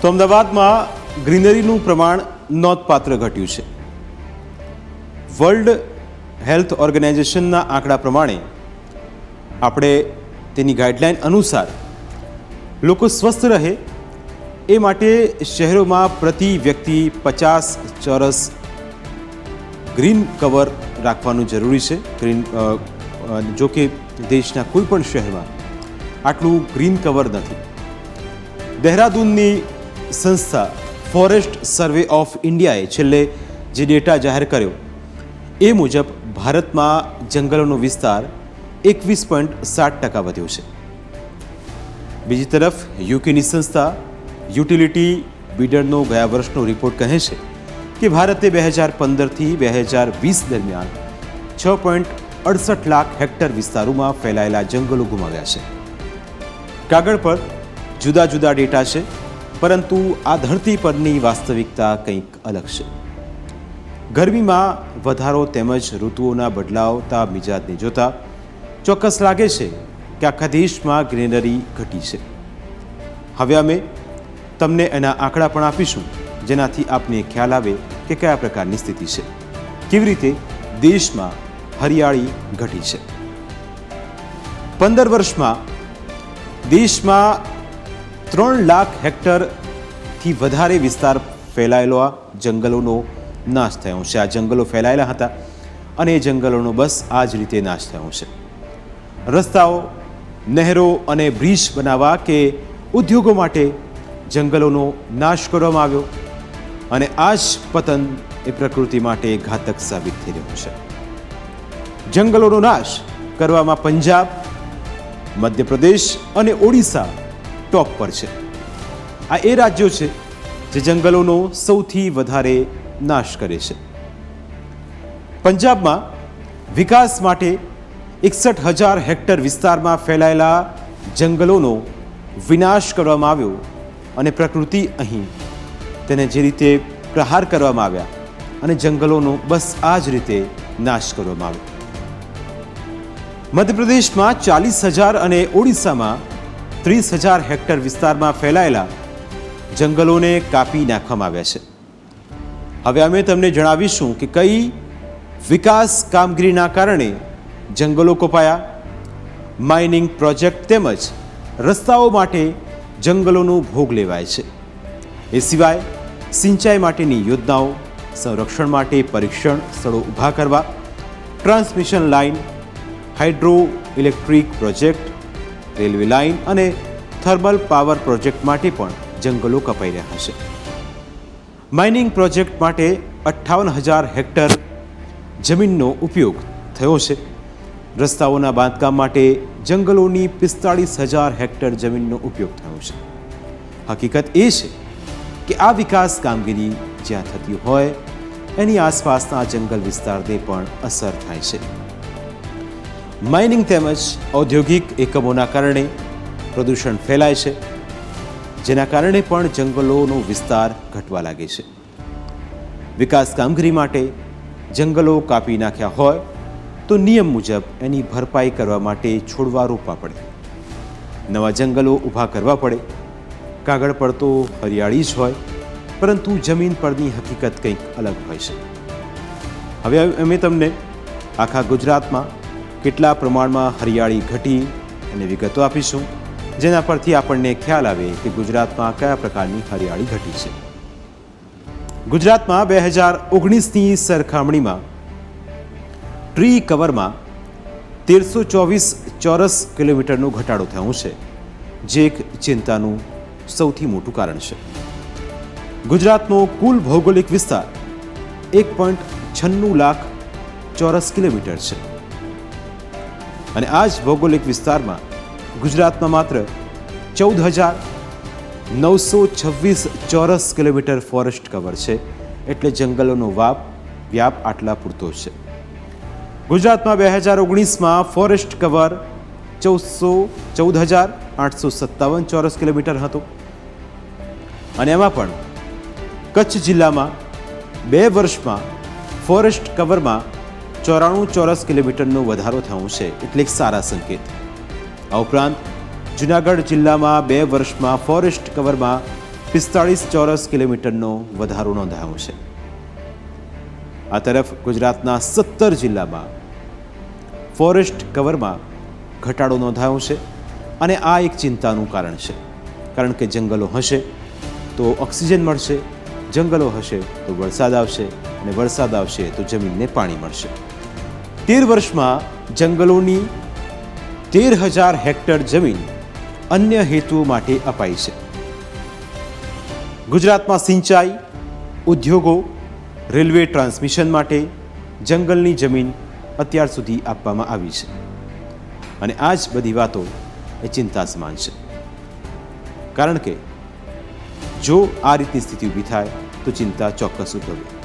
તો અમદાવાદમાં ગ્રીનરીનું પ્રમાણ નોંધપાત્ર ઘટ્યું છે. વર્લ્ડ હેલ્થ ઓર્ગેનાઇઝેશનના આંકડા પ્રમાણે આપણે તેની ગાઈડલાઇન અનુસાર લોકો સ્વસ્થ રહે એ માટે શહેરોમાં પ્રતિ વ્યક્તિ પચાસ ચોરસ ગ્રીન કવર રાખવાનું જરૂરી છે. ગ્રીન જો કે દેશના કોઈ પણ શહેરમાં આટલું ગ્રીન કવર નથી. દહેરાદૂનની સંસ્થા ફોરેસ્ટ સર્વે ઓફ ઇન્ડિયાએ છેલ્લે જે ડેટા જાહેર કર્યો, એ મુજબ ભારતમાં જંગલોનો વિસ્તાર એકવીસ પોઈન્ટ સાત ટકા વધ્યો છે. બીજી તરફ, યુકેની સંસ્થા યુટિલિટી બિડરનો ગયા વર્ષનો રિપોર્ટ કહે છે કે ભારતે બે હજાર પંદરથી બે હજાર વીસ દરમિયાન છ પોઈન્ટ અડસઠ લાખ હેક્ટર વિસ્તારોમાં ફેલાયેલા જંગલો ગુમાવ્યા છે. કાગળ પર જુદા જુદા ડેટા છે. પરંતુ આ ધરતી પરની વાસ્તવિકતા કંઈક અલગ છે. ગરમીમાં વધારો તેમજ ઋતુઓના બદલાવતા મિજાજને જોતા ચોક્કસ લાગે છે કે આખા દેશમાં ગ્રીનરી ઘટી છે. હવે અમે તમને એના આંકડા પણ આપીશું, જેનાથી આપને ખ્યાલ આવે કે કયા પ્રકારની સ્થિતિ છે. કેવી રીતે દેશમાં હરિયાળી ઘટી છે. પંદર વર્ષમાં દેશમાં ત્રણ લાખ હેક્ટરથી વધારે વિસ્તાર ફેલાયેલો આ જંગલોનો નાશ થયો છે. આ જંગલો ફેલાયેલા હતા અને એ જંગલોનો બસ આ જ રીતે નાશ થયો છે. રસ્તાઓ, નહેરો અને બ્રિજ બનાવવા કે ઉદ્યોગો માટે જંગલોનો નાશ કરવામાં આવ્યો અને આ જ પતન એ પ્રકૃતિ માટે ઘાતક સાબિત થઈ રહ્યું છે. જંગલોનો નાશ કરવામાં પંજાબ, મધ્યપ્રદેશ અને ઓડિશા ટોપ પર છે. આ એ રાજ્યો છે જે જંગલોનો સૌથી વધારે નાશ કરે છે. પંજાબમાં વિકાસ માટે એકસઠ હજાર હેક્ટર વિસ્તારમાં ફેલાયેલા જંગલોનો વિનાશ કરવામાં આવ્યો અને પ્રકૃતિ અહીં તેને જે રીતે પ્રહાર કરવામાં આવ્યા અને જંગલોનો બસ આ જ રીતે નાશ કરવામાં આવ્યો. મધ્યપ્રદેશમાં ચાલીસ હજાર અને ઓડિશામાં ત્રીસ હજાર હેક્ટર વિસ્તારમાં ફેલાયેલા જંગલોને કાપી નાખવામાં આવ્યા છે. હવે અમે તમને જણાવીશું કે કઈ વિકાસ કામગીરીના કારણે જંગલો કપાયા, માઇનિંગ પ્રોજેક્ટ તેમજ રસ્તાઓ માટે જંગલોનો ભોગ લેવાય છે. એ સિવાય સિંચાઈ માટેની યોજનાઓ, સંરક્ષણ માટે પરીક્ષણ સ્થળો ઊભા કરવા, transmission line, hydro electric project railway line અને થર્મલ પાવર પ્રોજેક્ટ માટે પણ જંગલો કપાઈ રહ્યા છે. માઇનિંગ પ્રોજેક્ટ માટે અઠ્ઠાવન હજાર હેક્ટર જમીનનો ઉપયોગ થયો છે. રસ્તાઓના બાંધકામ માટે જંગલોની પિસ્તાળીસ હજાર હેક્ટર જમીનનો ઉપયોગ થયો છે. હકીકત એ છે કે આ વિકાસ કામગીરી જ્યાં થતી હોય, એની આસપાસના જંગલ વિસ્તારને પણ અસર થાય છે. માઇનિંગ તેમજ ઔદ્યોગિક એકમોના કારણે પ્રદૂષણ ફેલાય છે, જેના કારણે પણ જંગલોનો વિસ્તાર ઘટવા લાગે છે. વિકાસ કામગીરી માટે જંગલો કાપી નાખ્યા હોય, તો નિયમ મુજબ એની ભરપાઈ કરવા માટે છોડવા રોપવા પડે. નવા જંગલો ઊભા કરવા પડે. કાગળ પર તો હરિયાળી જ હોય, પરંતુ જમીન પરની હકીકત કંઈક અલગ હોય છે. હવે અમે તમને આખા ગુજરાતમાં કેટલા પ્રમાણમાં હરિયાળી ઘટી અને વિગતો આપીશું, જેના પરથી આપણને ખ્યાલ આવે કે ગુજરાતમાં કયા પ્રકારની હરિયાળી ઘટી છે. ગુજરાતમાં બે હજાર ઓગણીસની સરખામણીમાં ટ્રી કવરમાં તેરસો ચોવીસ ચોરસ કિલોમીટરનો ઘટાડો થયો છે, જે એક ચિંતાનું સૌથી મોટું કારણ છે. ગુજરાતનો કુલ ભૌગોલિક વિસ્તાર એક પોઈન્ટ છન્નું લાખ ચોરસ કિલોમીટર છે. અને આ જ ભૌગોલિક વિસ્તારમાં ગુજરાતમાં માત્ર ચૌદ હજાર નવસો છવ્વીસ ચોરસ કિલોમીટર ફોરેસ્ટ કવર છે. એટલે જંગલોનો વાપ, વ્યાપ આટલા પૂરતો છે. ગુજરાતમાં બે હજાર ઓગણીસમાં ફોરેસ્ટ કવર ચૌદસો ચૌદ હજાર આઠસો સત્તાવન ચોરસ કિલોમીટર હતો. અને એમાં પણ કચ્છ જિલ્લામાં બે વર્ષમાં ફોરેસ્ટ કવરમાં ચોરાણું ચોરસ કિલોમીટરનો વધારો થયો છે એટલે સારા સંકેત. આ ઉપરાંત, જુનાગઢ જિલ્લામાં બે વર્ષમાં ફોરેસ્ટ કવરમાં પિસ્તાળીસ ચોરસ કિલોમીટરનો વધારો નોંધાયો છે. આ તરફ ગુજરાતના સત્તર જિલ્લામાં ફોરેસ્ટ કવરમાં ઘટાડો નોંધાયો છે અને આ એક ચિંતાનું કારણ છે. કારણ કે જંગલો હશે તો ઓક્સિજન મળશે, જંગલો હશે તો વરસાદ આવશે અને વરસાદ આવશે તો જમીનને પાણી મળશે. તેર વર્ષમાં જંગલોની તેર હજાર હેક્ટર જમીન અન્ય હેતુઓ માટે અપાઈ છે. ગુજરાતમાં સિંચાઈ, ઉદ્યોગો, રેલવે ટ્રાન્સમિશન માટે જંગલની જમીન અત્યાર સુધી આપવામાં આવી છે. અને આ જ બધી વાતો એ ચિંતા સમાન છે. કારણ કે જો આ રીતની સ્થિતિ ઊભી થાય તો ચિંતા ચોક્કસ ઉદ્ભવે.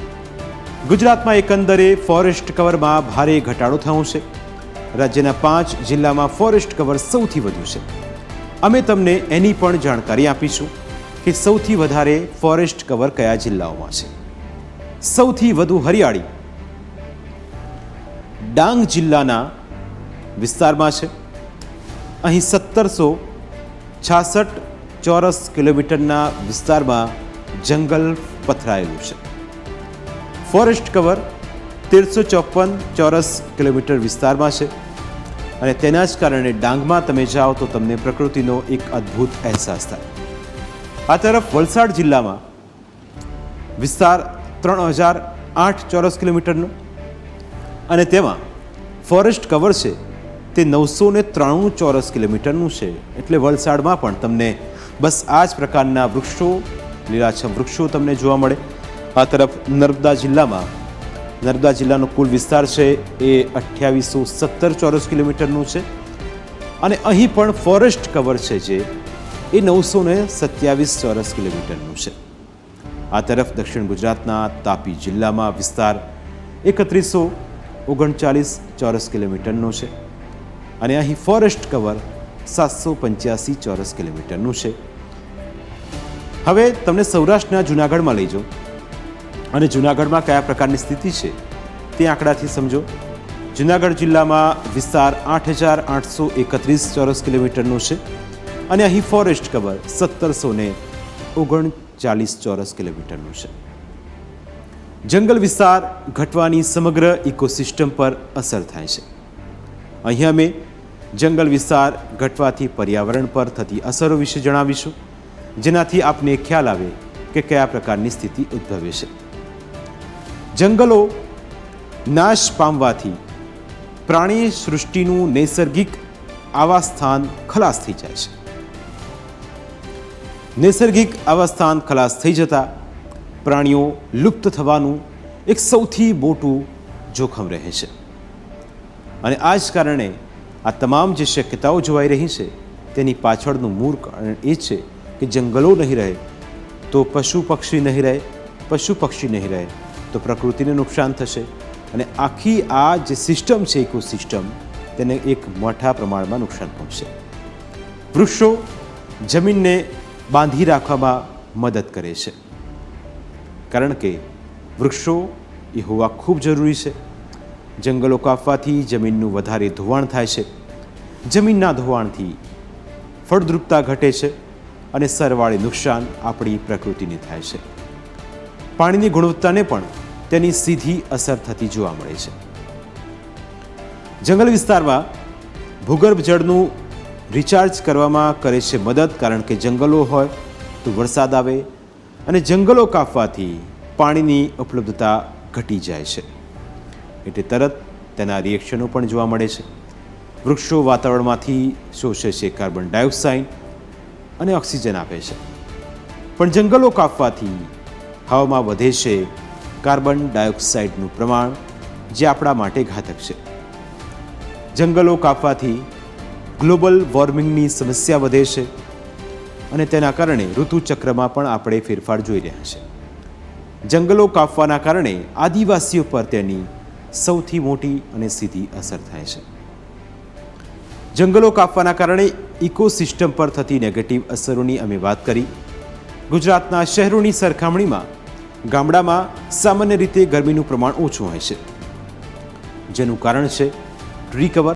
ગુજરાતમાં એકંદરે ફોરેસ્ટ કવરમાં ભારે ઘટાડો થયો છે. રાજ્યના પાંચ જિલ્લામાં ફોરેસ્ટ કવર સૌથી વધુ છે. અમે તમને એની પણ જાણકારી આપીશું કે સૌથી વધારે ફોરેસ્ટ કવર કયા જિલ્લાઓમાં છે. સૌથી વધુ હરિયાળી ડાંગ જિલ્લાના વિસ્તારમાં છે. અહીં સત્તરસો છાસઠ ચોરસ કિલોમીટરના વિસ્તારમાં જંગલ પથરાયેલું છે. ફોરેસ્ટ કવર તેરસો ચોપન ચોરસ કિલોમીટર વિસ્તારમાં છે. અને તેના જ કારણે ડાંગમાં તમે જાઓ તો તમને પ્રકૃતિનો એક અદ્ભુત અહેસાસ થાય. આ તરફ વલસાડ જિલ્લામાં વિસ્તાર ત્રણ હજાર આઠ ચોરસ કિલોમીટરનો અને તેમાં ફોરેસ્ટ કવર છે તે નવસો ને ત્રાણું ચોરસ કિલોમીટરનું છે. એટલે વલસાડમાં પણ તમને બસ આ જ પ્રકારના વૃક્ષો, લીલાછમ વૃક્ષો તમને જોવા મળે. આ તરફ નર્મદા જિલ્લામાં, નર્મદા જિલ્લાનો કુલ વિસ્તાર છે એ અઠ્યાવીસો સત્તર ચોરસ કિલોમીટરનું છે. અને અહીં પણ ફોરેસ્ટ કવર છે જે, એ નવસો ને સત્યાવીસ ચોરસ કિલોમીટરનું છે. આ તરફ દક્ષિણ ગુજરાતના તાપી જિલ્લામાં વિસ્તાર એકત્રીસો ઓગણચાલીસ ચોરસ કિલોમીટરનો છે. અને અહીં ફોરેસ્ટ કવર સાતસો પંચ્યાસી ચોરસ કિલોમીટરનું છે. હવે તમને સૌરાષ્ટ્રના જૂનાગઢમાં લઈ જાઉં. અને જૂનાગઢમાં કયા પ્રકારની સ્થિતિ છે તે આંકડાથી સમજો. જૂનાગઢ જિલ્લામાં વિસ્તાર આઠ હજાર આઠસો એકત્રીસ ચોરસ કિલોમીટરનો છે અને અહીં ફોરેસ્ટ કવર સત્તરસો ને ઓગણચાલીસ ચોરસ કિલોમીટરનું છે. જંગલ વિસ્તાર ઘટવાની સમગ્ર ઇકોસિસ્ટમ પર અસર થાય છે. અહીં અમે જંગલ વિસ્તાર ઘટવાથી પર્યાવરણ પર થતી અસરો વિશે જણાવીશું, જેનાથી આપને ખ્યાલ આવે કે કયા પ્રકારની સ્થિતિ ઉદ્ભવે છે. જંગલો નાશ પામવાથી પ્રાણી સૃષ્ટિનું નૈસર્ગિક આવાસસ્થાન ખલાસ થઈ જાય છે. નૈસર્ગિક આવાસસ્થાન ખલાસ થઈ જતા પ્રાણીઓ લુપ્ત થવાનું એક સૌથી મોટું જોખમ રહે છે. અને આ જ કારણે આ તમામ જે શક્યતાઓ જોવાઈ રહી છે, તેની પાછળનું મૂળ કારણ એ છે કે જંગલો નહીં રહે તો પશુ પક્ષી નહીં રહે, પશુ પક્ષી નહીં રહે. તો પ્રકૃતિને નુકસાન થશે અને આખી આ જે સિસ્ટમ છે, ઇકોસિસ્ટમ, તેને એક મોટા પ્રમાણમાં નુકસાન પહોંચશે. વૃક્ષો જમીનને બાંધી રાખવામાં મદદ કરે છે. કારણ કે વૃક્ષો એ હોવા ખૂબ જરૂરી છે. જંગલો કાપવાથી જમીનનું વધારે ધોવાણ થાય છે. જમીનના ધોવાણથી ફળદ્રુપતા ઘટે છે અને સરવાળે નુકસાન આપણી પ્રકૃતિને થાય છે. પાણીની ગુણવત્તાને પણ તેની સીધી અસર થતી જોવા મળે છે. જંગલ વિસ્તારમાં ભૂગર્ભ જળનું રિચાર્જ કરવામાં કરે છે મદદ, કારણ કે જંગલો હોય તો વરસાદ આવે અને જંગલો કાપવાથી પાણીની ઉપલબ્ધતા ઘટી જાય છે. એટલે તરત તેના રિએક્શનો પણ જોવા મળે છે. વૃક્ષો વાતાવરણમાંથી શોષે છે કાર્બન ડાયોક્સાઇડ અને ઓક્સિજન આપે છે. પણ જંગલો કાપવાથી હવામાં વધે છે કાર્બન ડાયોક્સાઇડનું પ્રમાણ જે આપણા માટે ઘાતક છે. જંગલો કાપવાથી ગ્લોબલ વોર્મિંગની સમસ્યા વધે છે અને તેના કારણે ઋતુચક્રમાં પણ આપણે ફેરફાર જોઈ રહ્યા છે. જંગલો કાપવાના કારણે આદિવાસીઓ પર તેની સૌથી મોટી અને સીધી અસર થાય છે. જંગલો કાપવાના કારણે ઇકોસિસ્ટમ પર થતી નેગેટિવ અસરોની અમે વાત કરી. ગુજરાતના શહેરોની સરખામણીમાં ગામડામાં સામાન્ય રીતે ગરમીનું પ્રમાણ ઓછું હોય છે. જેનું કારણ છે ટ્રી કવર